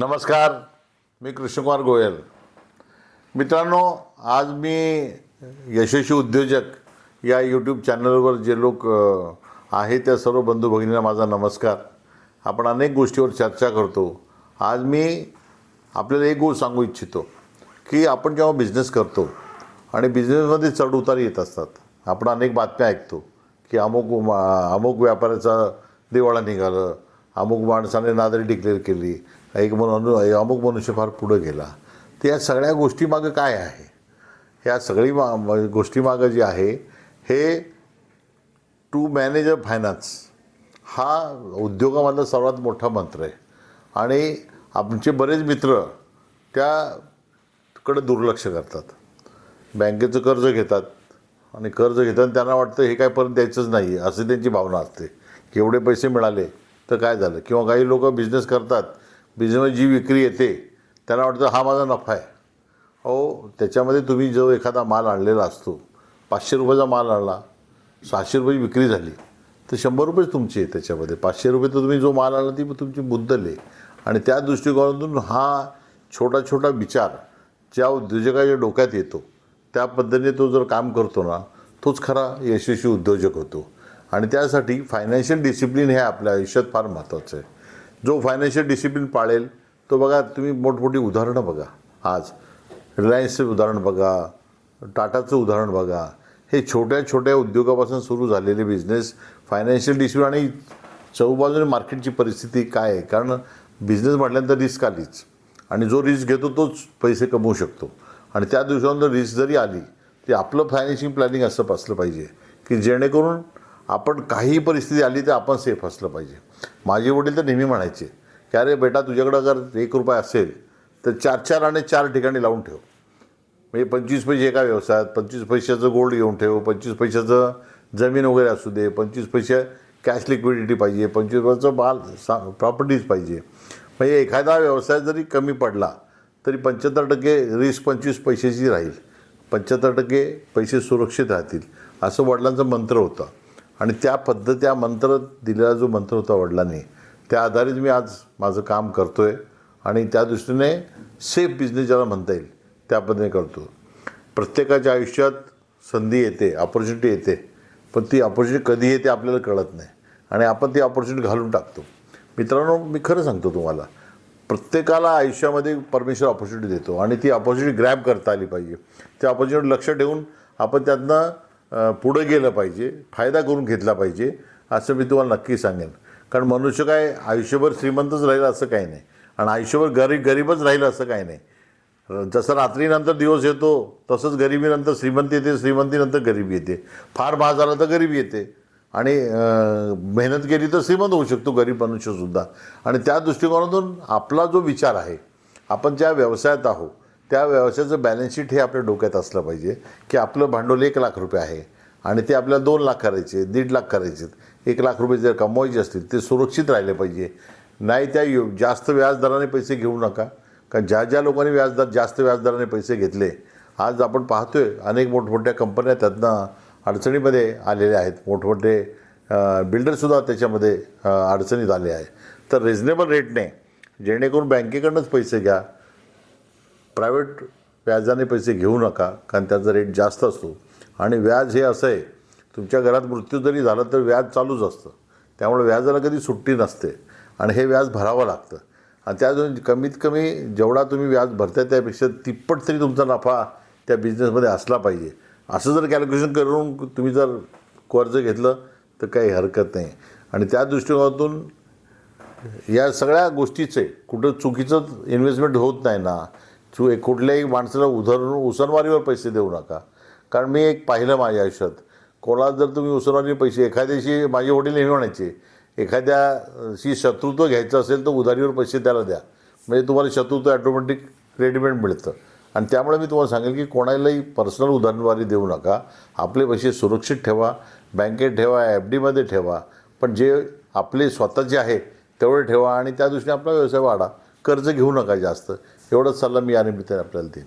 नमस्कार मी कृष्णकुमार गोयल. मित्रांनो आज मी यशस्वी उद्योजक या यूट्यूब चॅनलवर जे लोक आहे त्या सर्व बंधू भगिनींना माझा नमस्कार. आपण अनेक गोष्टीवर चर्चा करतो. आज मी आपल्याला एक गोष्ट सांगू इच्छितो की आपण जेव्हा बिझनेस करतो आणि बिझनेसमध्ये चढउतार येत असतात आपण अनेक बातम्या ऐकतो की अमुक मा- अमुक व्यापाऱ्याचा दिवाळा निघालं अमुक माणसाने नादरी डिक्लेअर केली. एक म्हणून अमुक मनुष्य फार पुढं गेला. तर या सगळ्या गोष्टीमागं काय आहे? ह्या सगळी मा गोष्टीमागं जे आहे हे टू मॅनेज अ फायनान्स हा उद्योगामधला सर्वात मोठा मंत्र आहे. आणि आमचे बरेच मित्र त्याकडे दुर्लक्ष करतात. बँकेचं कर्ज घेतात. आणि कर्ज घेताना त्यांना वाटतं हे काय परत द्यायचंच नाही. अशी त्यांची भावना असते. की एवढे पैसे मिळाले. तर काय झालं? किंवा काही लोक बिझनेस करतात बिझनेस जी विक्री येते त्यांना वाटतं हा माझा नफा आहे. अहो त्याच्यामध्ये तुम्ही जो एखादा माल आणलेला असतो पाचशे रुपयाचा माल आणला सहाशे रुपयाची विक्री झाली तर शंभर रुपयेच तुमचे आहे त्याच्यामध्ये. पाचशे रुपये तर तुम्ही जो माल आणला ती तुमची मुद्दल आहे आणि त्या दृष्टिकोनातून हा छोटा छोटा विचार ज्या उद्योजकाच्या डोक्यात येतो त्या पद्धतीने तो जर काम करतो ना तोच खरा यशस्वी उद्योजक होतो. आणि त्यासाठी फायनान्शियल डिसिप्लिन हे आपल्या आयुष्यात फार महत्त्वाचं आहे. जो फायनान्शियल डिसिप्लिन पाळेल तो बघा तुम्ही मोठमोठी उदाहरणं बघा. आज रिलायन्सचं उदाहरण बघा टाटाचं उदाहरण बघा. हे छोट्या छोट्या उद्योगापासून सुरू झालेले बिझनेस फायनान्शियल डिसिप्लिन आणि चौबाजूने मार्केटची परिस्थिती काय आहे? कारण बिझनेस म्हटल्यानंतर रिस्क आलीच. आणि जो रिस्क घेतो तोच पैसे कमवू शकतो. आणि त्या दिवसानंतर रिस्क जरी आली ती आपलं फायनान्शियल प्लॅनिंग असं असलं पाहिजे की जेणेकरून आपण काहीही परिस्थिती आली तर आपण सेफ असलं पाहिजे. माझे वडील तर नेहमी म्हणायचे की अरे बेटा तुझ्याकडं जर एक रुपये असेल तर चार चार आणि चार ठिकाणी लावून ठेव. म्हणजे पंचवीस पैसे एका व्यवसायात पंचवीस पैशाचं गोल्ड घेऊन ठेव पंचवीस पैशाचं जमीन वगैरे असू दे पंचवीस पैसे कॅश लिक्विडिटी पाहिजे पंचवीस पैशाचं माल सा प्रॉपर्टीज पाहिजे. म्हणजे एखादा व्यवसाय जरी कमी पडला तरी पंच्याहत्तर टक्के रिस्क पंचवीस पैशाची राहील. पंच्याहत्तर टक्के पैसे सुरक्षित राहतील असं वडिलांचं मंत्र होतं. आणि त्या पद्धत त्या मंत्र दिलेला जो मंत्र होता वडिलांनी त्या आधारित मी आज माझं काम करतो आहे आणि त्या दृष्टीने सेफ बिझनेस ज्याला म्हणता येईल त्या पद्धतीने करतो. प्रत्येकाच्या आयुष्यात संधी येते ऑपॉर्च्युनिटी येते पण ती ऑपॉर्च्युनिटी कधी येते आपल्याला कळत नाही आणि आपण ती ऑपॉर्च्युनिटी घालून टाकतो. मित्रांनो मी खरं सांगतो तुम्हाला प्रत्येकाला आयुष्यामध्ये परमेश्वर ऑपॉर्च्युनिटी देतो आणि ती ऑपॉर्च्युनिटी ग्रॅब करता आली पाहिजे. त्या ऑपॉर्च्युनिटी लक्ष ठेवून आपण त्यांना पुढं गेलं पाहिजे फायदा करून घेतला पाहिजे असं मी तुम्हाला नक्की सांगेन. कारण मनुष्य काय आयुष्यभर श्रीमंतच राहील असं काही नाही. आणि आयुष्यभर गरीब गरीबच राहील असं काही नाही. जसं रात्रीनंतर दिवस येतो तसंच गरिबीनंतर श्रीमंती येते श्रीमंतीनंतर गरिबी येते. फार महाग झाला तर गरिबी येते. आणि मेहनत केली तर श्रीमंत होऊ शकतो गरीब मनुष्यसुद्धा. आणि त्या दृष्टिकोनातून आपला जो विचार आहे आपण ज्या व्यवसायात आहोत त्या व्यवसायाचं बॅलन्स शीट हे आपल्या डोक्यात असलं पाहिजे की आपलं भांडवल एक लाख रुपये आहे आणि ते आपल्याला दोन लाख करायचे दीड लाख करायचे एक लाख रुपये जर कमवायचे असतील ते सुरक्षित राहिले पाहिजे. नाही त्या यो- जास्त व्याजदराने पैसे घेऊ नका. कारण ज्या ज्या लोकांनी व्याजदर जास्त व्याजदराने पैसे घेतले आज आपण पाहतो आहे अनेक मोठमोठ्या कंपन्या त्यातनं अडचणीमध्ये आलेल्या आहेत. मोठमोठे बिल्डरसुद्धा त्याच्यामध्ये अडचणीत आले आहे तर रिझनेबल रेटने जेणेकरून बँकेकडनंच पैसे घ्या. प्रायव्हेट व्याजाने पैसे घेऊ नका कारण त्याचा रेट जास्त असतो. आणि व्याज हे असं आहे तुमच्या घरात मृत्यू जरी झाला तर व्याज चालूच असतं. त्यामुळे व्याजाला कधी सुट्टी नसते. आणि हे व्याज भरावं लागतं. आणि त्यातून कमीत कमी जेवढा तुम्ही व्याज भरता त्यापेक्षा तिप्पट तरी तुमचा नफा त्या बिझनेसमध्ये असला पाहिजे. असं जर कॅल्क्युलेशन करून तुम्ही जर कर्ज घेतलं तर काही हरकत नाही. आणि त्या दृष्टिकोनातून या सगळ्या गोष्टीचे कुठं चुकीचं इन्व्हेस्टमेंट होत नाही ना चु कुठल्याही माणसाला उधरून उसनवारीवर पैसे देऊ नका. कारण मी एक पाहिलं माझ्या आयुष्यात. कोणाला जर तुम्ही उसनवारी पैसे एखाद्याशी माझे वडील हे म्हणायचे एखाद्याशी शत्रुत्व घ्यायचं असेल तर उधारीवर पैसे त्याला द्या. म्हणजे तुम्हाला शत्रुत्व ॲटोमॅटिक रेडीमेड मिळतं. आणि त्यामुळे मी तुम्हाला सांगेल की कोणालाही पर्सनल उधारवारी देऊ नका. आपले पैसे सुरक्षित ठेवा बँकेत ठेवा एफ डीमध्ये ठेवा. पण जे आपले स्वतःचे आहे तेवढे ठेवा आणि त्या दृष्टीने आपला व्यवसाय वाढा. कर्ज घेऊ नका जास्त. एवढाच सल्ला मी या निमित्ताने आपल्याला देईन.